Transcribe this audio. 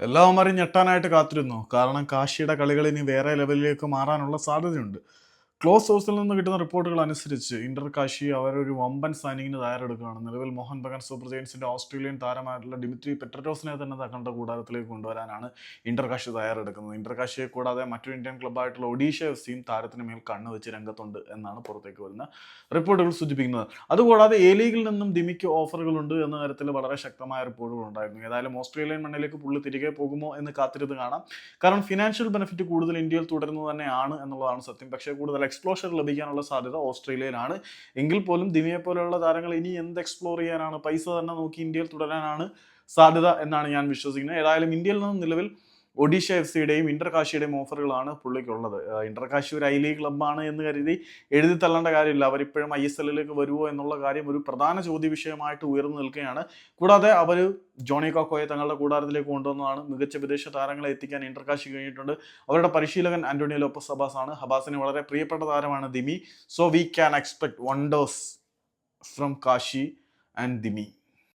എല്ലാവരും ഞെട്ടാനായിട്ട് കാത്തിരുന്നു. കാരണം കാശിയുടെ കളികൾ ഇനി വേറെ ലെവലിലേക്ക് മാറാനുള്ള സാധ്യതയുണ്ട്. ക്ലോസ് സോഴ്സിൽ നിന്ന് കിട്ടുന്ന റിപ്പോർട്ടുകൾ അനുസരിച്ച് ഇന്റർ കാശി അവരൊരു വമ്പൻ സൈനിങ്ങിന് തയ്യാറെടുക്കുകയാണ്. നിലവിൽ മോഹൻ ബഗാൻ സൂപ്പർ ജയൻസിന്റെ ഓസ്ട്രേലിയൻ താരമായിട്ടുള്ള ഡിമിത്രി പെട്രറ്റോസിനെ തന്നെ തങ്ങളുടെ കൂടാരത്തിലേക്ക് കൊണ്ടുവരാനാണ് ഇന്റർ കാശി തയ്യാറെടുക്കുന്നത്. ഇന്റർ കാശിയെ കൂടാതെ മറ്റൊരു ഇന്ത്യൻ ക്ലബ്ബായിട്ടുള്ള ഒഡീഷ എഫ് സിയും താരത്തിന് മേൽ കണ്ണു വെച്ച് രംഗത്തുണ്ട് എന്നാണ് പുറത്തേക്ക് വരുന്ന റിപ്പോർട്ടുകൾ സൂചിപ്പിക്കുന്നത്. അതുകൂടാതെ എ ലീഗിൽ നിന്നും ദിമിക്ക് ഓഫറുകളുണ്ട് എന്ന തരത്തിൽ വളരെ ശക്തമായ റിപ്പോർട്ടുകൾ ഉണ്ടായിരുന്നു. ഏതായാലും ഓസ്ട്രേലിയൻ മണ്ണിലേക്ക് പുള്ളി തിരികെ പോകുമോ എന്ന് കാത്തിരുന്ന് കാണാം. കാരണം ഫിനാൻഷ്യൽ ബെനിഫിറ്റ് കൂടുതൽ ഇന്ത്യയിൽ തുടരുന്നത് തന്നെയാണ് എന്നുള്ളതാണ് സത്യം. പക്ഷേ കൂടുതൽ എക്സ്പ്ലോഷർ ലഭിക്കാനുള്ള സാധ്യത ഓസ്ട്രേലിയയിലാണ്. എങ്കിൽ പോലും ദിമിയെ പോലെയുള്ള താരങ്ങൾ ഇനി എന്ത് എക്സ്പ്ലോർ ചെയ്യാനാണ്? പൈസ തന്നെ നോക്കി ഇന്ത്യയിൽ തുടരാനാണ് സാധ്യത എന്നാണ് ഞാൻ വിശ്വസിക്കുന്നത്. ഏതായാലും ഇന്ത്യയിൽ നിന്ന് നിലവിൽ ഒഡീഷ എഫ് സിയുടെയും ഇന്റർകാശിയുടെയും ഓഫറുകളാണ് പുള്ളിക്കുള്ളത്. ഇന്റർ ഇന്റർകാശി ഒരു ഐ ലീഗ് ക്ലബ്ബാണ് എന്ന് കരുതി എഴുതി തള്ളേണ്ട കാര്യമില്ല. അവരിപ്പോഴും ഐ എസ് എല്ലിലേക്ക് വരുമോ എന്നുള്ള കാര്യം ഒരു പ്രധാന ചോദ്യ വിഷയമായിട്ട് ഉയർന്നു നിൽക്കുകയാണ്. കൂടാതെ അവർ ജോണി കോക്കോയെ തങ്ങളുടെ കൂടാരത്തിലേക്ക് കൊണ്ടുവന്നതാണ്. മികച്ച വിദേശ താരങ്ങളെ എത്തിക്കാൻ ഇന്റർകാശി കഴിഞ്ഞിട്ടുണ്ട്. അവരുടെ പരിശീലകൻ ആന്റോണിയോ ലോപ്പസ് ഹബാസ് ആണ്. ഹബാസിന് വളരെ പ്രിയപ്പെട്ട താരമാണ് Dimi. So we can expect wonders from Kashi and Dimi.